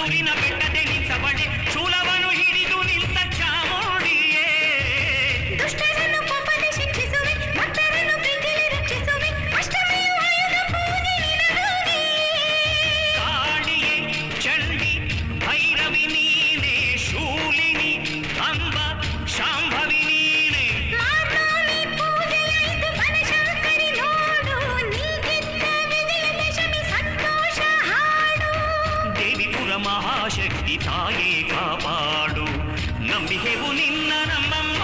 సూరిన బిడ్డ ದೇವಿಪುರ ಮಹಾಶಕ್ತಿ ತಾಯೇ ಕಾಪಾಡು ನಂಬಿಹೆವು ನಿನ್ನ ನಮ್ಮಮ್ಮ